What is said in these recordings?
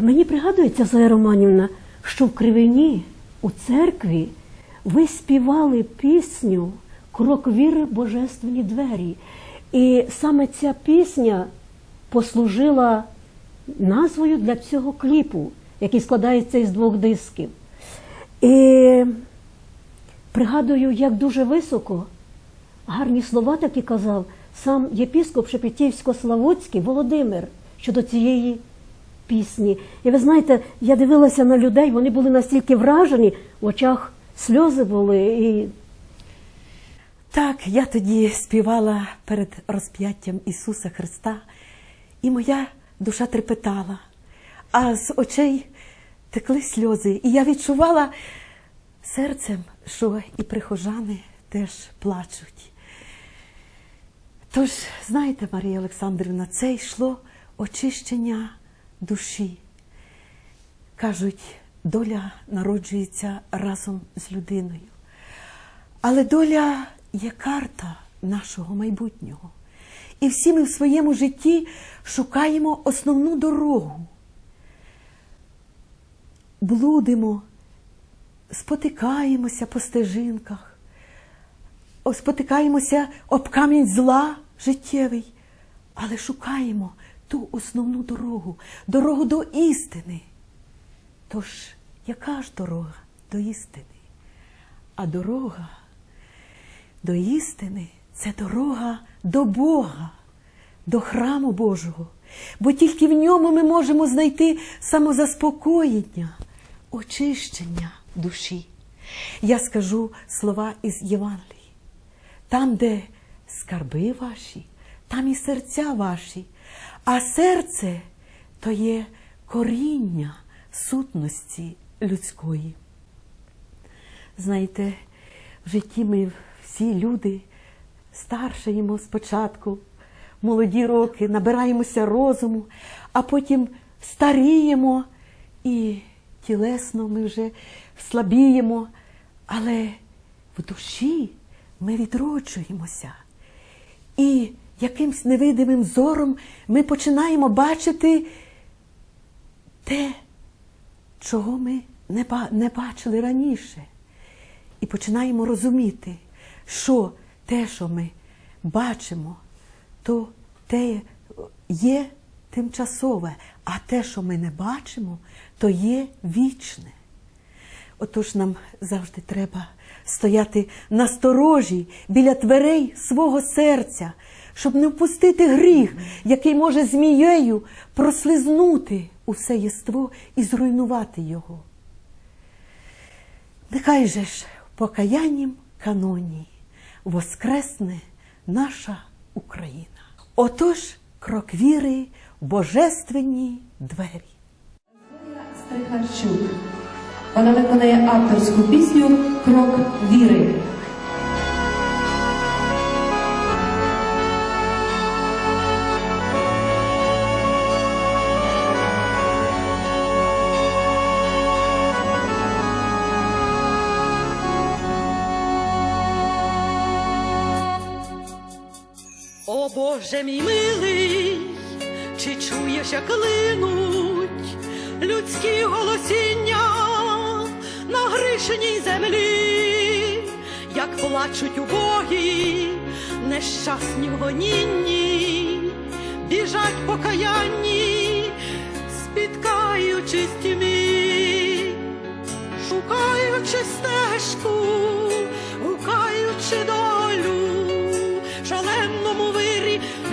Мені пригадується, Зоя Романівна, що в Кривині у церкві ви співали пісню Крок віри божественні двері. І саме ця пісня послужила назвою для цього кліпу, який складається із двох дисків. І пригадую, як дуже високо гарні слова такі казав сам єпіскоп Шепетівсько-Славутський Володимир щодо цієї пісні. І ви знаєте, я дивилася на людей, вони були настільки вражені, в очах сльози були. І Так, я тоді співала перед розп'яттям Ісуса Христа, і моя душа трепетала, а з очей текли сльози. І я відчувала серцем, що і прихожани теж плачуть. Тож, знаєте, Марія Олександрівна, це йшло очищення душі. Кажуть, доля народжується разом з людиною. Але доля є карта нашого майбутнього. І всі ми в своєму житті шукаємо основну дорогу. Блудимо, спотикаємося по стежинках, спотикаємося об камінь зла життєвий, але шукаємо ту основну дорогу, дорогу до істини. Тож, яка ж дорога до істини? А дорога до істини це дорога до Бога, до храму Божого. Бо тільки в ньому ми можемо знайти самозаспокоєння, очищення душі. Я скажу слова із Євангелії. Там, де скарби ваші, там і серця ваші, а серце то є коріння сутності людської. Знаєте, в житті ми всі люди старшаємо спочатку, молоді роки, набираємося розуму, а потім старіємо і тілесно ми вже слабіємо, але в душі ми відроджуємося. І якимсь невидимим зором ми починаємо бачити те, чого ми не, бачили раніше. І починаємо розуміти, що те, що ми бачимо, то те є тимчасове, а те, що ми не бачимо, то є вічне. Отож нам завжди треба стояти насторожі біля дверей свого серця, щоб не впустити гріх, який може змією прослизнути усе єство і зруйнувати його. Нехай же ж в покаяннім каноні воскресне наша Україна. Отож, крок віри в божественні двері. Стрихарчук. Вона виконає авторську пісню Крок віри. Боже мій милий, чи чуєш, як линуть людські голосіння на грішній землі, як плачуть убогі, нещасні в гонінні, біжать покаянні, спіткаючись в тьмі, шукаючи стежку, гукаючи долю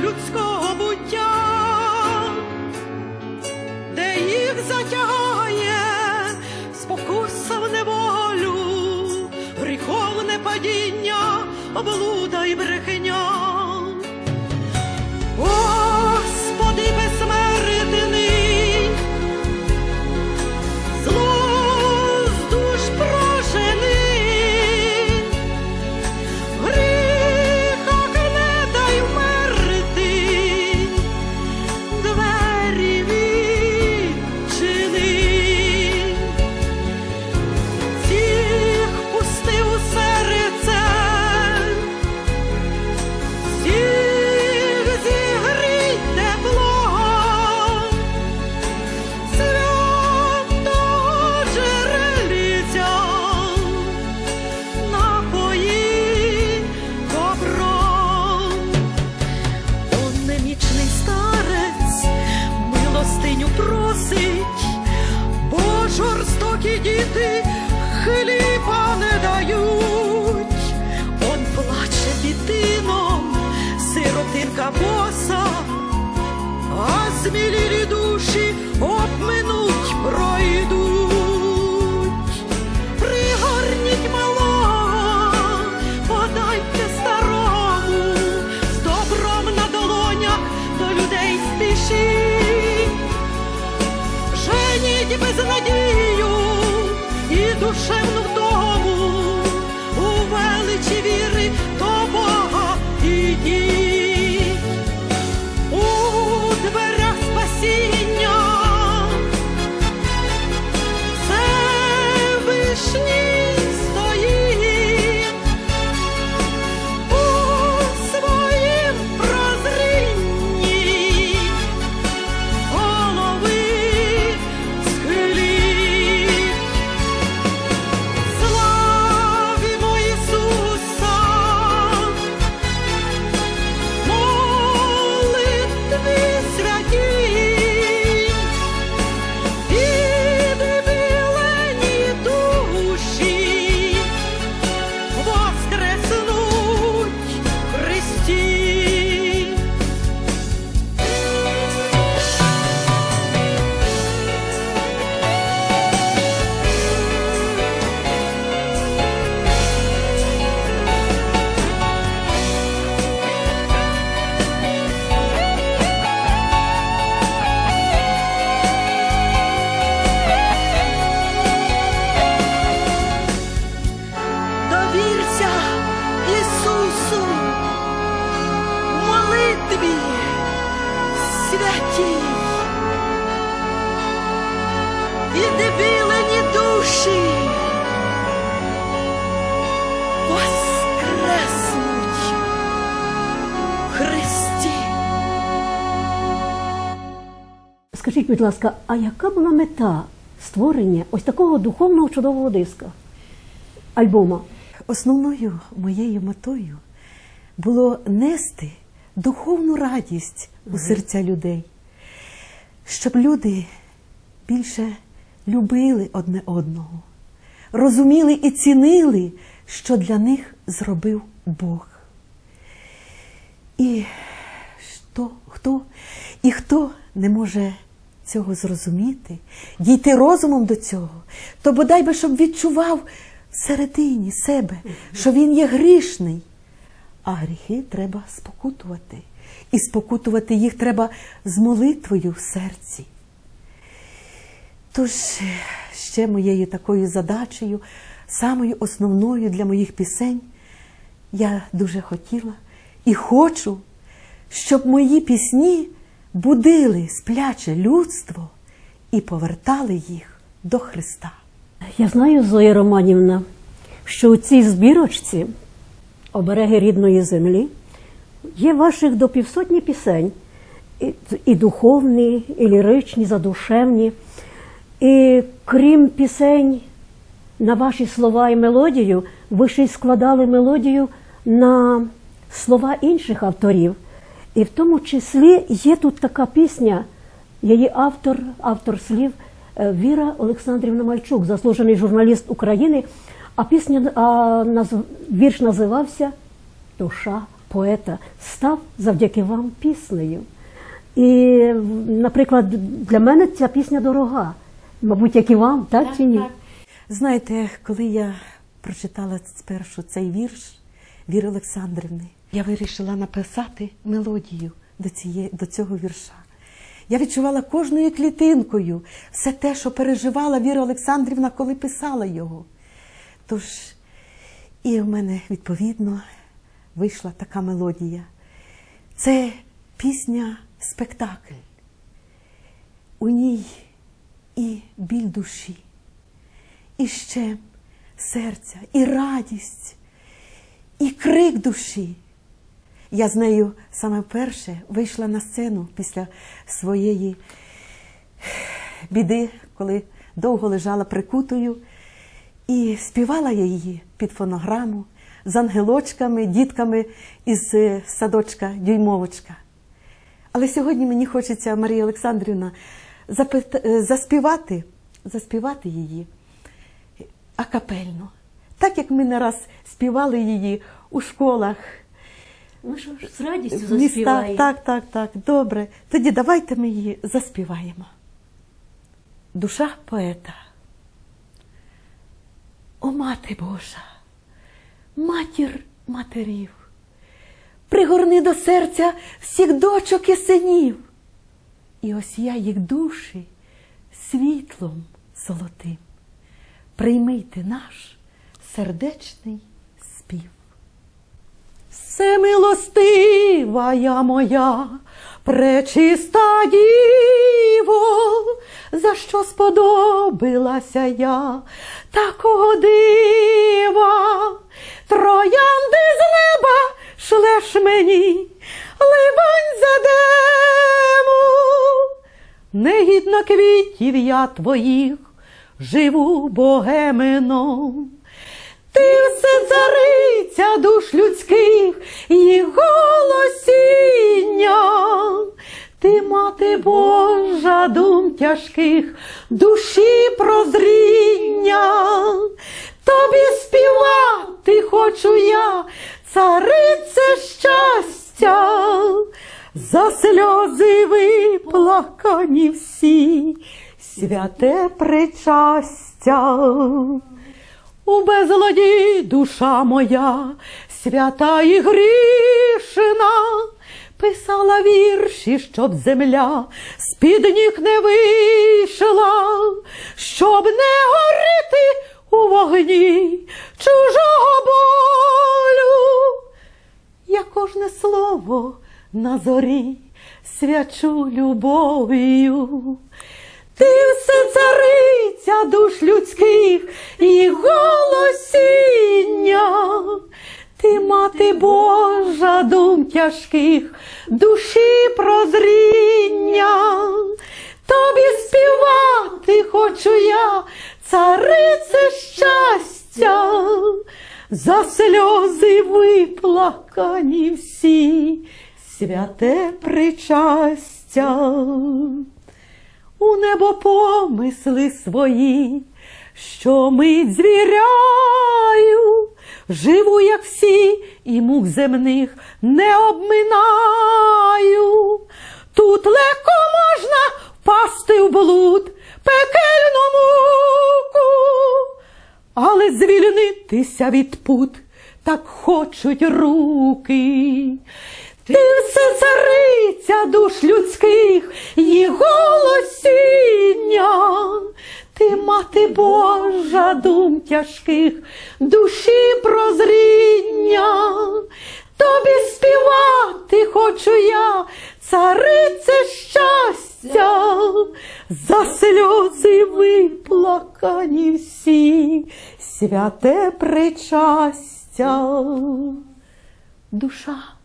людського буття, де їх затягає спокуса в неволю, гріховне падіння, облуда й брехня. Скажіть, будь ласка, а яка була мета створення ось такого духовного чудового диска? Альбома? Основною моєю метою було нести духовну радість у серця людей, щоб люди більше любили одне одного, розуміли і цінили, що для них зробив Бог. І що, хто, і хто не може цього зрозуміти, дійти розумом до цього, то бодай би, щоб відчував всередині себе, що він є грішний. А гріхи треба спокутувати. І спокутувати їх треба з молитвою в серці. Тож ще моєю такою задачею, самою основною для моїх пісень, я дуже хотіла і хочу, щоб мої пісні будили спляче людство і повертали їх до Христа. Я знаю, Зоя Романівна, що у цій збірочці обереги рідної землі є ваших до півсотні пісень, і, духовні, і ліричні, задушевні. І крім пісень на ваші слова і мелодію, ви ще й складали мелодію на слова інших авторів. І в тому числі є тут така пісня, її автор, автор слів е, Віра Олександрівна Мальчук, заслужений журналіст України. А пісня, а, наз- вірш називався Душа поета став завдяки вам піснею. І, наприклад, для мене ця пісня дорога. Мабуть, як і вам, так, чи ні? Знаєте, коли я прочитала спершу цей вірш Віри Олександрівни, я вирішила написати мелодію до, цієї, до цього вірша. Я відчувала кожною клітинкою все те, що переживала Віра Олександрівна, коли писала його. Тож, і в мене відповідно вийшла така мелодія. Це пісня спектакль. У ній і біль душі, і щем серця, і радість, і крик душі. Я з нею саме вперше вийшла на сцену після своєї біди, коли довго лежала прикутою, і співала я її під фонограму з ангелочками, дітками із е, садочка Дюймовочка. Але сьогодні мені хочеться, Марія Олександрівна, е, заспівати, заспівати її акапельно. Так як ми не раз співали її у школах, Ну що ж, з радістю заспіваємо. Так, так, так. Добре. Тоді давайте ми її заспіваємо. Душа поета. О, мати Божа, матір матерів, пригорни до серця всіх дочок і синів, і осія їх душі світлом золотим. Приймийте наш сердечний. Всемилостивая моя, пречиста діво, за що сподобилася я такого дива, троянди з неба шлеш мені, ливань задему, негідно квітів я твоїх, живу богемином. Ти все цариця душ людських і голосіння. Ти мати Божа дум тяжких, душі прозріння. Тобі співати хочу я, царице щастя, за сльози виплакані всі, святе причастя. У безладі душа моя, свята і грішна, писала вірші, щоб земля з-під ніг не вийшла, щоб не горіти у вогні чужого болю. Я кожне слово на зорі свячу любов'ю. Ти все цариця душ людських і голосіння. Ти мати Божа дум тяжких, душі прозріння. Тобі співати хочу я, царице щастя, за сльози виплакані всі, святе причастя у небо помисли свої, що мить звіряю, живу, як всі, і мук земних не обминаю. Тут легко можна впасти в блуд, пекельну муку, але звільнитися від пут так хочуть руки. Ти все цариця душ людських і голосіння. Ти мати Божа дум тяжких, душі прозріння. Тобі співати хочу я, царице щастя, за сльози виплакані всі, святе причастя. Душа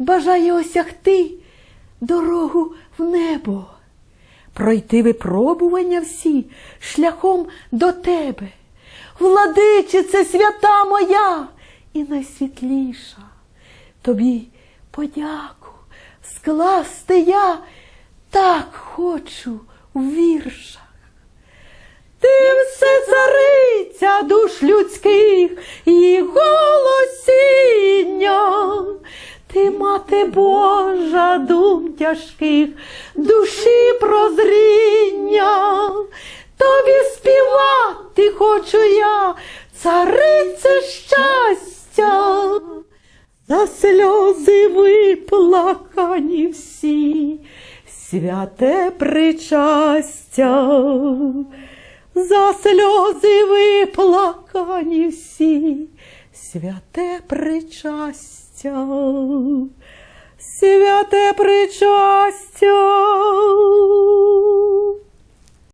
бажає осягти дорогу в небо, пройти випробування всі шляхом до тебе. Владичице свята моя і найсвітліша, тобі подяку скласти я так хочу у віршах. Ти все цариця душ людських і голосіння. Ти мати Божа дум тяжких, душі прозріння. Тобі співати хочу я, царице щастя. За сльози виплакані всі, святе причастя. За сльози виплакані всі, святе причастя, святе причастя.